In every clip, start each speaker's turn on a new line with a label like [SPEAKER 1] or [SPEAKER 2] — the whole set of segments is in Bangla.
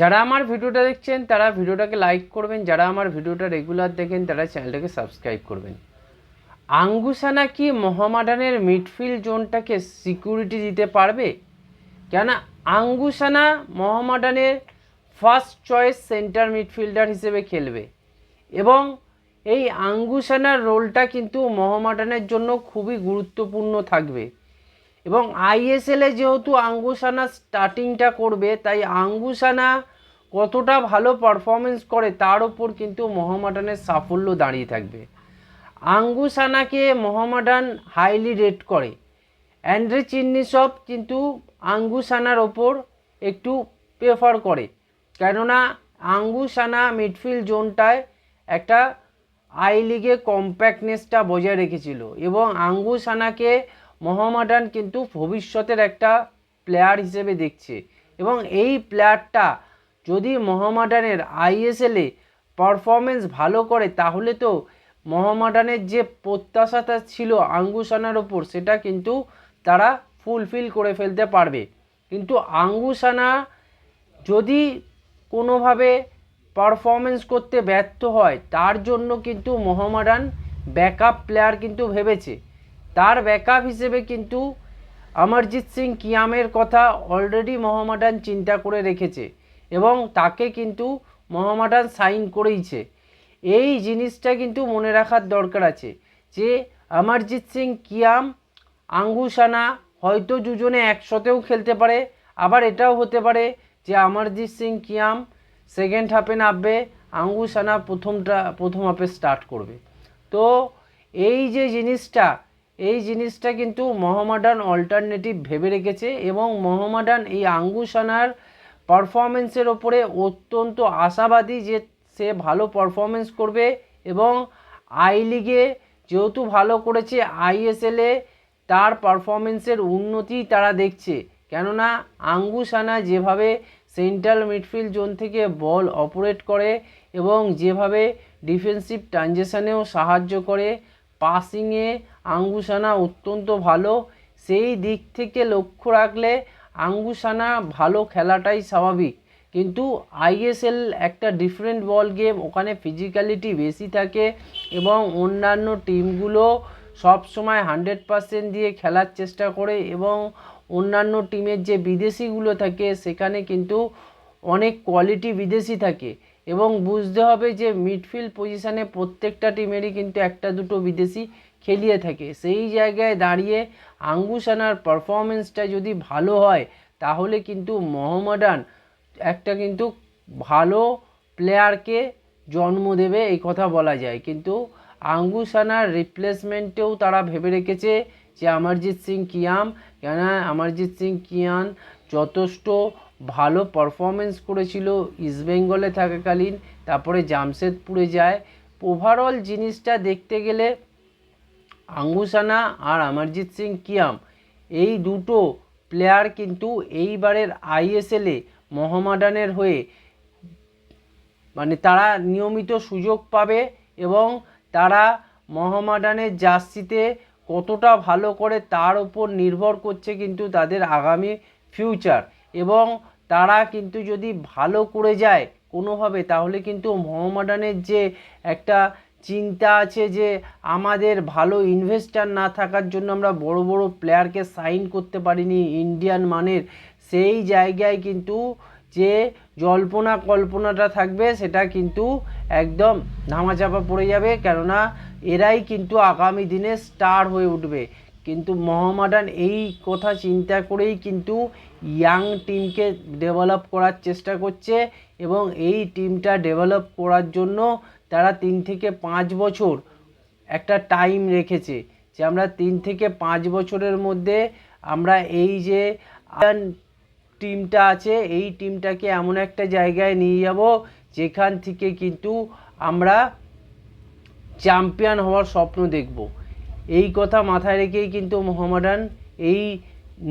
[SPEAKER 1] যারা আমার ভিডিওটা দেখছেন, তারা ভিডিওটাকে লাইক করবেন। যারা আমার ভিডিওটা রেগুলার দেখেন, তারা চ্যানেলটাকে সাবস্ক্রাইব করবেন। আঙ্গুসানা কি মোহামেডানের মিডফিল্ড জোনটাকে সিকিউরিটি দিতে পারবে? কেন আঙ্গুসানা মোহামেডানের ফার্স্ট চয়েস সেন্টার মিডফিল্ডার হিসেবে খেলবে। এবং এই আঙ্গুসানার রোলটা কিন্তু মোহামেডানের জন্য খুবই গুরুত্বপূর্ণ থাকবে। এবং আইএসএলে যেহেতু আঙ্গুসানা স্টার্টিংটা করবে, তাই আঙ্গুসানা কতটা ভালো পারফরমেন্স করে তার ওপর কিন্তু মোহামেডানের সাফল্য দাঁড়িয়ে থাকবে। আঙ্গুসানাকে মোহামেডান হাইলি রেট করে। অ্যান্ড্রে চিন্নিসব কিন্তু আঙ্গুসানার ওপর একটু প্রেফার করে। কেননা আঙ্গুসানা মিডফিল্ড জোনটায় একটা আই লিগে কম্প্যাক্টনেসটা বজায় রেখেছিল এবং আঙ্গুসানাকে মোহামেডান কিন্তু ভবিষ্যতের একটা প্লেয়ার হিসেবে দেখছে এবং এই প্লেয়ারটা যদি মোহামেডানের আইএসএলে পারফরমেন্স ভালো করে, তাহলে তো মোহামেডানের যে প্রত্যাশাটা ছিল আঙ্গুসানার ওপর, সেটা কিন্তু তারা ফুলফিল করে ফেলতে পারবে। কিন্তু আঙ্গুসানা যদি কোনোভাবে পারফরমেন্স করতে ব্যর্থ হয়, তার জন্য কিন্তু মোহামেডান ব্যাকআপ প্লেয়ার কিন্তু ভেবেছে। তার ব্যাকআপ হিসেবে কিন্তু অমরজিৎ সিং কিয়ামের কথা অলরেডি মোহামেডান চিন্তা করে রেখেছে। এবং তাকে কিন্তু মোহামেডান সাইন করেইছে। এই জিনিসটা কিন্তু মনে রাখার দরকার আছে যে, অমরজিৎ সিং, কিয়াম আঙ্গুসানা হয়তো দুজনে একসাথেও খেলতে পারে। আবার এটাও হতে পারে যে, অমরজিৎ সিং, কিয়াম সেকেন্ড হাফে নামবে আঙ্গুসানা প্রথমটা, প্রথম হাফে স্টার্ট করবে। তো এই যে জিনিসটা, এই জিনিসটা কিন্তু মোহামেডান অল্টারনেটিভ ভেবে রেখেছে এবং মোহামেডান এই আঙ্গুসানার পারফরমেন্সের ওপরে অত্যন্ত আশাবাদী যে সে ভালো পারফরমেন্স করবে এবং আই লিগে যেহেতু ভালো করেছে আইএসএলে তার পারফরমেন্সের উন্নতি তারা দেখছে। কেননা আঙ্গুসানা যেভাবে সেন্ট্রাল মিডফিল্ড জোন থেকে বল অপারেট করে এবং যেভাবে ডিফেন্সিভ ট্রানজেকশানেও সাহায্য করে পাসিংয়ে আঙ্গুসানা অত্যন্ত ভালো। সেই দিক থেকে লক্ষ্য রাখলে আঙ্গুসানা ভালো খেলাটাই স্বাভাবিক। কিন্তু আইএসএল একটা ডিফারেন্ট বল গেম ওখানে ফিজিক্যালিটি বেশি থাকে এবং অন্যান্য টিমগুলো সব সময় হান্ড্রেড পার্সেন্ট দিয়ে খেলার চেষ্টা করে এবং অন্যান্য টিমের যে বিদেশিগুলো থাকে, সেখানে কিন্তু অনেক কোয়ালিটি বিদেশি থাকে এবং বুঝতে হবে যে মিডফিল্ড পজিশানে প্রত্যেকটা টিমেরই কিন্তু একটা দুটো বিদেশি খেলিয়ে থাকে। সেই জায়গায় দাঁড়িয়ে আঙ্গুসানার পারফরমেন্সটা যদি ভালো হয়, তাহলে কিন্তু মোহামেডান একটা কিন্তু ভালো প্লেয়ারকে জন্ম দেবে, এই কথা বলা যায়। কিন্তু আঙ্গুসানার রিপ্লেসমেন্টেও তারা ভেবে রেখেছে যে অমরজিৎ সিং কিয়াম কেন অমরজিৎ সিং কিয়ান যথেষ্ট ভালো পারফরমেন্স করেছিল ইস্টবেঙ্গলে থাকাকালীন, তারপরে জামশেদপুরে যায়। ওভারঅল জিনিসটা দেখতে গেলে আঙ্গুসানা আর অমরজিৎ সিং কিয়াম, এই দুটো প্লেয়ার কিন্তু এইবারের আইএসএলে মোহামেডানের হয়ে মানে তারা নিয়মিত সুযোগ পাবে এবং তারা মোহামেডানের জার্সিতে কতটা ভালো করে তার উপর নির্ভর করছে কিন্তু তাদের আগামী ফিউচার এবং তারা কিন্তু যদি ভালো করে যায় কোনোভাবে, তাহলে কিন্তু মোহামেডানের যে একটা চিন্তা আছে যে আমাদের ভালো ইনভেস্টার না থাকার জন্য আমরা বড় বড় প্লেয়ারকে সাইন করতে পারিনি ইন্ডিয়ান মানের। সেই জায়গায় কিন্তু যে জল্পনা কল্পনাটা থাকবে সেটা কিন্তু একদম ধামাচাপা পড়ে যাবে। কেননা এরাই কিন্তু আগামী দিনে স্টার হয়ে উঠবে। কিন্তু মোহামেডান এই কথা চিন্তা করেই কিন্তু ইয়াং টিমকে ডেভেলপ করার চেষ্টা করছে এবং এই টিমটা ডেভেলপ করার জন্য তারা তিন থেকে পাঁচ বছর একটা টাইম রেখেছে। যে আমরা তিন থেকে পাঁচ বছরের মধ্যে আমরা এই যে টিমটা আছে, এই টিমটাকে এমন একটা জায়গায় নিয়ে যাব যেখান থেকে কিন্তু আমরা চ্যাম্পিয়ন হওয়ার স্বপ্ন দেখব। এই কথা মাথায় রেখেই কিন্তু মোহামেডান এই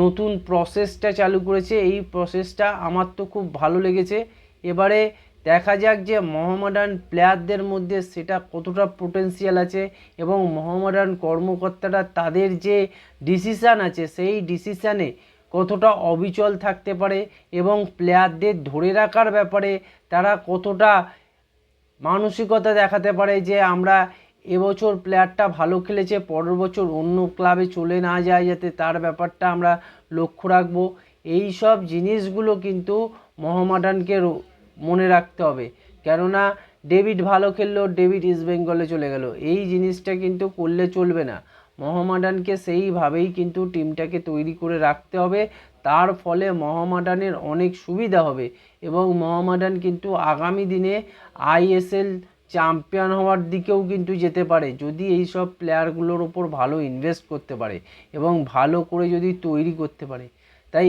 [SPEAKER 1] নতুন প্রসেসটা চালু করেছে। এই প্রসেসটা আমার তো খুব ভালো লেগেছে। এবারে দেখা যাক যে মোহামেডান প্লেয়ারদের মধ্যে সেটা কতটা পোটেন্সিয়াল আছে এবং মোহামেডান কর্মকর্তারা তাদের যে ডিসিশান আছে, সেই ডিসিশানে কতটা অবিচল থাকতে পারে এবং প্লেয়ারদের ধরে রাখার ব্যাপারে তারা কতটা মানসিকতা দেখাতে পারে যে আমরা এবছর প্লেয়ারটা ভালো খেলেছে, পরের বছর অন্য ক্লাবে চলে না যায় যাতে তার ব্যাপারটা আমরা লক্ষ্য রাখব। এই সব জিনিসগুলো কিন্তু মোহামেডানকে মনে রাখতে হবে। কেননা, ডেভিড ভালো খেললো, ডেভিড ইস্ট বেঙ্গলে চলে গেল। এই জিনিসটা কিন্তু করলে চলবে না। মোহামেডানকে সেইভাবেই কিন্তু টিমটাকে তৈরি করে রাখতে হবে। তার ফলে মহামাডানের অনেক সুবিধা হবে এবং মহামাডান কিন্তু আগামী দিনে আইএসএল চ্যাম্পিয়ন হওয়ার দিকেও কিন্তু যেতে পারে, যদি এই সব প্লেয়ারগুলোর ওপর ভালো ইনভেস্ট করতে পারে এবং ভালো করে যদি তৈরি করতে পারে। তাই